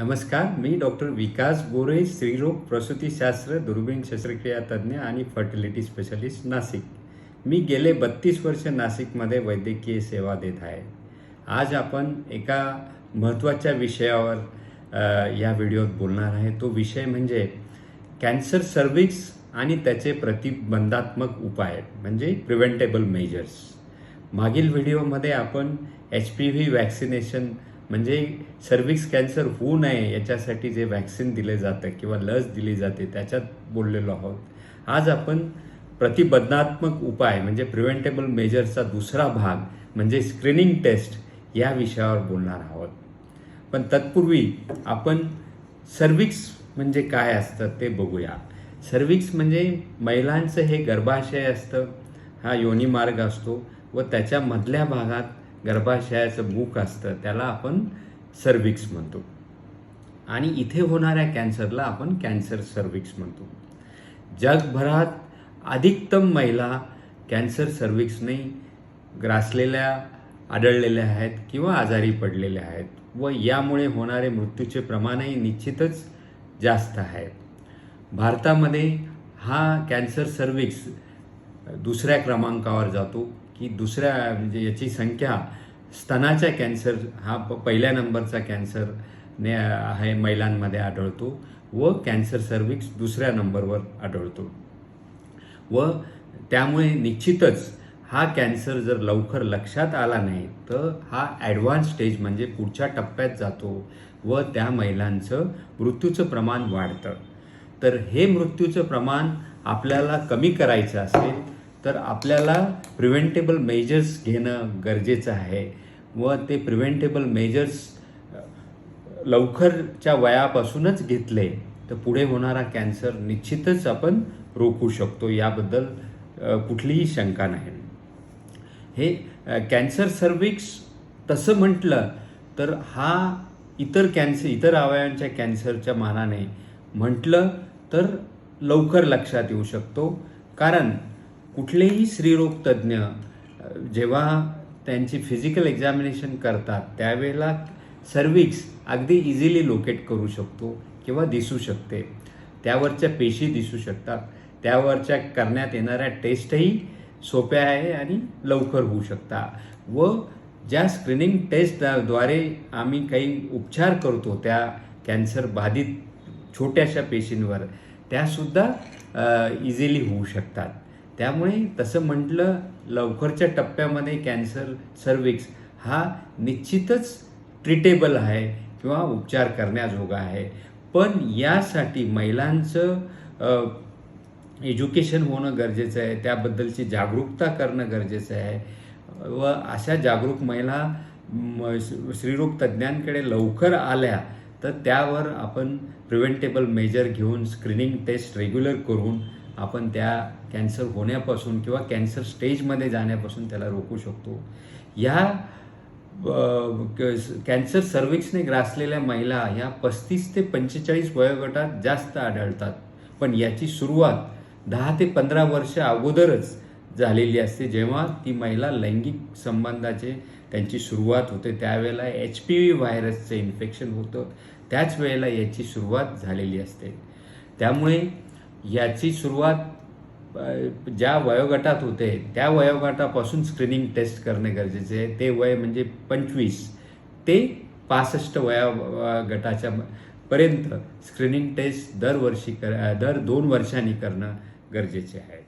नमस्कार मी डॉक्टर विकास गोरे स्त्रीरोग प्रसूतीशास्त्र दुर्बीण शस्त्रक्रिया तज्ज्ञ आणि फर्टिलिटी स्पेशलिस्ट नाशिक. मी गेले बत्तीस वर्ष नाशिकमध्ये वैद्यकीय सेवा देत आहे. आज आपण एका महत्त्वाच्या विषयावर या व्हिडिओत बोलणार आहे. तो विषय म्हणजे कॅन्सर सर्विक्स आणि त्याचे प्रतिबंधात्मक उपाय म्हणजे प्रिव्हेंटेबल मेजर्स. मागील व्हिडिओमध्ये आपण एच पी व्ही वॅक्सिनेशन म्हणजे सर्विक्स कॅन्सर होऊ नये याच्यासाठी जे वॅक्सिन दिले जातं किंवा लस दिली जाते त्याच्यात बोललेलो आहोत. आज आपण प्रतिबंधात्मक उपाय म्हणजे प्रिव्हेंटेबल मेजरचा दुसरा भाग म्हणजे स्क्रीनिंग टेस्ट या विषयावर बोलणार आहोत. पण तत्पूर्वी आपण सर्विक्स म्हणजे काय असतं ते बघूया. सर्विक्स म्हणजे महिलांचं हे गर्भाशय असतं हा योनिमार्ग असतो व त्याच्या मधल्या भागात गर्भाशयाचं मुख असतं त्याला आपण सर्विक्स म्हणतो. आणि इथे होणाऱ्या कॅन्सरला आपण कॅन्सर सर्विक्स म्हणतो. जगभरात अधिकतम महिला कॅन्सर सर्विक्सने ग्रासलेल्या आढळलेल्या आहेत किंवा आजारी पडलेल्या आहेत व यामुळे होणारे मृत्यूचे प्रमाणही निश्चितच जास्त आहे भारतामध्ये हा कॅन्सर सर्विक्स दुसऱ्या क्रमांकावर जातो. की दुसऱ्या म्हणजे याची संख्या स्तनाच्या कॅन्सर हा प- पहिल्या नंबरचा कॅन्सर ने आहे महिलांमध्ये आढळतो व कॅन्सर सर्विक्स दुसऱ्या नंबरवर आढळतो. व त्यामुळे निश्चितच हा कॅन्सर जर लवकर लक्षात आला नाही तर हा ॲडव्हान्स स्टेज म्हणजे पुढच्या टप्प्यात जातो व त्या महिलांचं मृत्यूचं प्रमाण वाढतं. तर हे मृत्यूचं प्रमाण आपल्याला कमी करायचं असेल तर आपल्याला प्रिव्हेंटेबल मेजर्स घेणं गरजेचं आहे व ते प्रिव्हेंटेबल मेजर्स लवकरच्या वयापासूनच घेतले तर पुढे होणारा कॅन्सर निश्चितच आपण रोखू शकतो. याबद्दल कुठलीही शंका नाही. हे कॅन्सर सर्विक्स तसं म्हटलं तर हा इतर कॅन्सर इतर अवयवांच्या कॅन्सरच्या मानाने म्हटलं तर लवकर लक्षात येऊ शकतो. कारण कुठलेही स्त्रीरोग तज्ज्ञ जेव्हा त्यांची फिजिकल एक्झामिनेशन करतात त्यावेळेला सर्विक्स अगदी इझिली लोकेट करू शकतो किंवा दिसू शकते. त्यावरच्या पेशी दिसू शकतात. त्यावरच्या करण्यात येणाऱ्या टेस्टही सोप्या आहे आणि लवकर होऊ शकता. व ज्या स्क्रीनिंग टेस्टद्वारे आम्ही काही उपचार करतो त्या कॅन्सर बाधित छोट्याशा पेशींवर त्यासुद्धा इझिली होऊ शकतात. त्यामुळे तसं म्हटलं लवकरच्या टप्प्यामध्ये कॅन्सर सर्विक्स हा निश्चितच ट्रीटेबल आहे किंवा उपचार करण्याजोगा आहे. पण यासाठी महिलांचं एज्युकेशन होणं गरजेचं आहे त्याबद्दलची जागरूकता करणं गरजेचं आहे. व अशा जागरूक महिला स्त्रीरोग तज्ज्ञांकडे लवकर आल्या तर त्यावर आपण प्रिव्हेंटेबल मेजर घेऊन स्क्रीनिंग टेस्ट रेग्युलर करून आपण त्या कॅन्सर होण्यापासून किंवा कॅन्सर स्टेजमध्ये जाण्यापासून त्याला रोखू शकतो. ह्या कॅन्सर सर्विक्सने ग्रासलेल्या महिला ह्या पस्तीस ते पंचेचाळीस वयोगटात जास्त आढळतात. पण याची सुरुवात दहा ते पंधरा वर्ष अगोदरच झालेली असते जेव्हा ती महिला लैंगिक संबंधाचे त्यांची सुरुवात होते. त्यावेळेला एच पी व्ही व्हायरसचं इन्फेक्शन होतं. त्याच वेळेला याची सुरुवात झालेली असते. त्यामुळे याची सुरुवात ज्या वयोगटात होते त्या वयोगटापासून स्क्रीनिंग टेस्ट करणे गरजेचे आहे. ते वय म्हणजे पंचवीस ते पासष्ट वया गटाच्या पर्यंत स्क्रीनिंग टेस्ट दरवर्षी कर दर दोन वर्षांनी करणं गरजेचे आहे.